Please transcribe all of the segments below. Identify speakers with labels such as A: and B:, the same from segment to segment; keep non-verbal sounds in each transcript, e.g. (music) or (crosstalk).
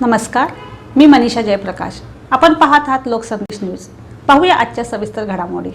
A: नमस्कार मी मनीषा जयप्रकाश. आपण पाहत आहात लोकसंदेश न्यूज. पाहूया आजच्या सविस्तर घडामोडी.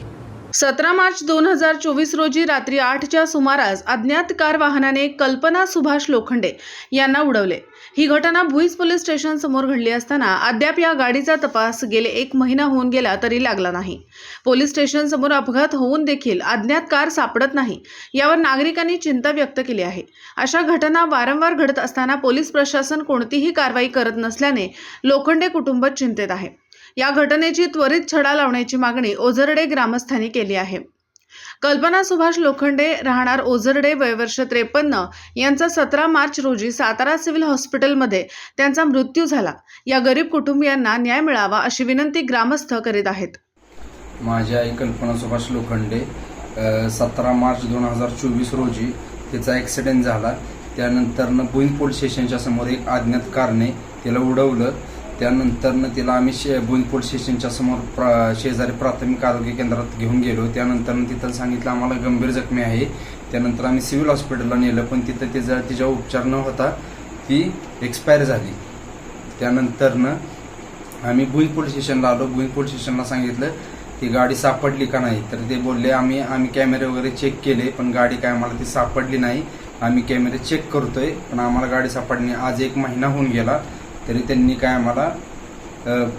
B: सतरा मार्च दोन हजार चोवीस रोजी रात्री आठच्या सुमारास अज्ञात कार वाहनाने कल्पना सुभाष लोखंडे यांना उडवले. ही घटना भुईज पोलीस स्टेशन समोर घडली असताना अद्याप या गाडीचा तपास गेले एक महिना होऊन गेला तरी लागला नाही. पोलीस स्टेशन समोर अपघात होऊन देखील अज्ञात कार सापडत नाही यावर नागरिकांनी चिंता व्यक्त केली आहे. अशा घटना वारंवार घडत असताना पोलीस प्रशासन कोणतीही कारवाई करत नसल्याने लोखंडे कुटुंब चिंतेत आहे. या घटनेची त्वरित छडा लावण्याची मागणी ओझरडे ग्रामस्थांनी केली आहे. कल्पना सुभाष लोखंडे राहणार ओझरडे वयवर्ष त्रेपन्न. यांचा सतरा मार्च रोजी सातारा सिव्हिल हॉस्पिटलमध्ये त्यांचा मृत्यू झाला. या गरीब कुटुंबियांना न्याय मिळावा अशी विनंती ग्रामस्थ करीत आहेत.
C: माझी आई कल्पना सुभाष लोखंडे सतरा मार्च दोन हजार चोवीस रोजी तिचा ॲक्सिडेंट झाला. त्यानंतरनं बुईन पोलीस स्टेशनच्या समोर एक अज्ञात कारने तिला उडवलं. त्यानंतरनं तिला आम्ही शे बुईन पोलीस स्टेशनच्या समोर प्रा शेजारी प्राथमिक आरोग्य केंद्रात घेऊन गेलो. त्यानंतरनं तिथं सांगितलं आम्हाला गंभीर जखमी आहे. त्यानंतर आम्ही सिव्हिल हॉस्पिटलला नेलं पण तिथं तिचा तिचा उपचार न होता ती एक्सपायर झाली. त्यानंतरनं आम्ही भुई पोलीस स्टेशनला आलो. भुई पोलीस स्टेशनला सांगितलं ती गाडी सापडली का नाही? तर ते बोलले आम्ही आम्ही कॅमेरे वगैरे चेक केले पण गाडी काय आम्हाला ती सापडली नाही. आम्ही कॅमेरे चेक करतोय पण आम्हाला गाडी सापडली आज एक महिना होऊन गेला. तरी त्यांनी काय आम्हाला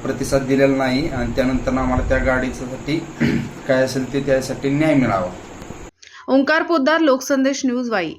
C: प्रतिसाद दिलेला नाही आणि त्यानंतर आम्हाला त्या गाडीसाठी (clears throat) काय असेल ते त्यासाठी न्याय मिळावा.
B: ओंकार पोद्दार लोकसंदेश न्यूज वाई.